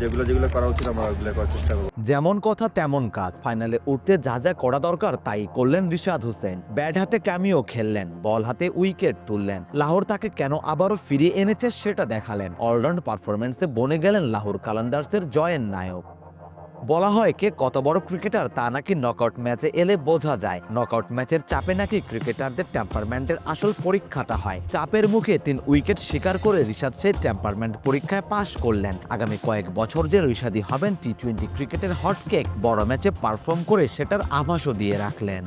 যেগুলো যেগুলো করা উচিত করার চেষ্টা যেমন কথা তেমন কাজ। ফাইনালে উঠতে যা যা করা দরকার, তাই করলেন রিশাদ হোসেন। ব্যাট হাতে ক্যামিও খেললেন, বল হাতে উইকেট তুললেন। লাহোর তাকে কেন আবারও ফিরিয়ে এনেছে, সেটা দেখালেন। অলরাউন্ড পারফরমেন্সে বনে গেলেন লাহোর কালান্দার্সের জয়ের নায়ক। বলা হয় কে কত বড় ক্রিকেটার তা নাকি নকআউট ম্যাচে এলে বোঝা যায়। নকআউট ম্যাচের চাপে নাকি ক্রিকেটারদের টেম্পারমেন্টের আসল পরীক্ষাটা হয়। চাপের মুখে তিন উইকেট শিকার করে ঋষাদ সেই টেম্পারমেন্ট পরীক্ষায় পাশ করলেন। আগামী কয়েক বছর যে ঋষাদি হবেন টি টোয়েন্টি ক্রিকেটের হটকেক বড় ম্যাচে পারফর্ম করে সেটার আভাসও দিয়ে রাখলেন।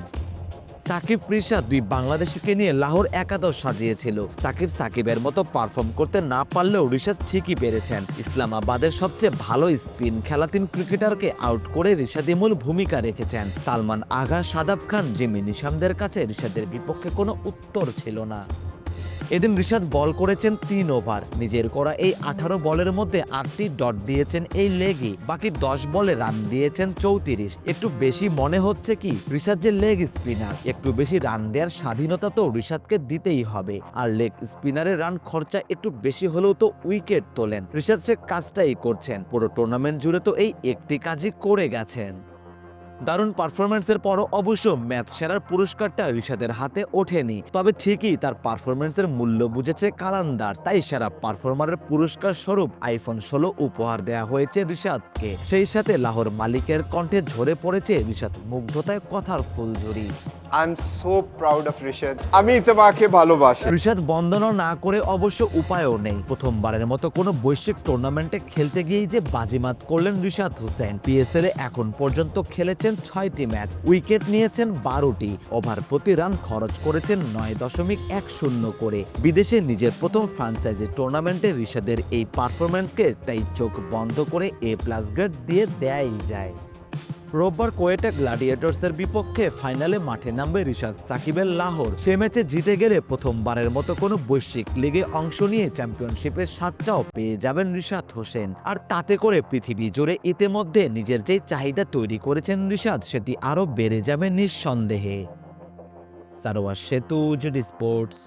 সাকিব, রিশাদ দুই বাংলাদেশিকে নিয়ে লাহোর একাদশ সাজিয়েছিল। সাকিব সাকিবের মতো পারফর্ম করতে না পারলেও রিশাদ ঠিকই পেরেছেন। ইসলামাবাদের সবচেয়ে ভালো স্পিন খেলাতিন ক্রিকেটারকে আউট করে রিশাদি মূল ভূমিকা রেখেছেন। সালমান আগা, সাদাব খান, জিমি নিশামদের কাছে রিশাদের বিপক্ষে কোনো উত্তর ছিল না। এদিন রিশাদ বল করেছেন তিন ওভার। নিজের করা এই আঠারো বলের মধ্যে আটটি ডট দিয়েছেন এই লেগই, বাকি দশ বলে রান দিয়েছেন চৌত্রিশ। একটু বেশি মনে হচ্ছে কি, রিশাদ যে লেগ স্পিনার, একটু বেশি রান দেওয়ার স্বাধীনতা তো রিশাদকে দিতেই হবে। আর লেগ স্পিনারের রান খরচা একটু বেশি হলেও তো উইকেট তোলেন। রিশাদ সে কাজটাই করছেন, পুরো টুর্নামেন্ট জুড়ে তো এই একটি কাজই করে গেছেন। দারুণ পারফরমেন্সের পরও অবশ্য ম্যাচ সেরার পুরস্কারটা ঋষাদের হাতে ওঠেনি। তবে ঠিকই তার পারফরমেন্সের মূল্য বুঝেছে কালান্দার তাই সেরা পারফরমারের পুরস্কার স্বরূপ আইফোন ষোলো উপহার দেয়া হয়েছে ঋষাদকে সেই সাথে লাহোর মালিকের কণ্ঠে ঝরে পড়েছে ঋষাদ মুগ্ধতায় কথার ফুলঝুরি। I am so proud of Rishad আমি ইতেমাকে ভালোবাসি। ঋষাদ বন্দনা না করে অবশ্য উপায়ও নেই। প্রথমবারের মতো কোনো বৈশ্বিক টুর্নামেন্টে খেলতে গিয়েই যে বাজিমাত করলেন ঋষাদ হোসেন পিএসএল এ এখন পর্যন্ত খেলেছেন ছয়টি ম্যাচ, উইকেট নিয়েছেন বারোটি, ওভার প্রতি রান খরচ করেছেন নয় দশমিক এক শূন্য করে। বিদেশে নিজের প্রথম ফ্রাঞ্চাইজি টুর্নামেন্টে ঋষাদের এই পারফরমেন্সকে তাই চোখ বন্ধ করে এ প্লাস গ্রেড দিয়ে দেয়াই যায়। রোববার কোয়েটা গ্লাডিয়েটর্সের বিপক্ষে ফাইনালে মাঠে নামবে রিশাদ সাকিবের লাহোর। সে ম্যাচে জিতে গেলে প্রথমবারের মতো কোনো বৈশ্বিক লিগে অংশ নিয়ে চ্যাম্পিয়নশিপের স্বাদটাও পেয়ে যাবেন রিশাদ হোসেন। আর তাতে করে পৃথিবী জুড়ে ইতিমধ্যে নিজের যে চাহিদা তৈরি করেছেন রিশাদ, সেটি আরও বেড়ে যাবে নিঃসন্দেহে। সারোয়ার সেতু, জিডি স্পোর্টস।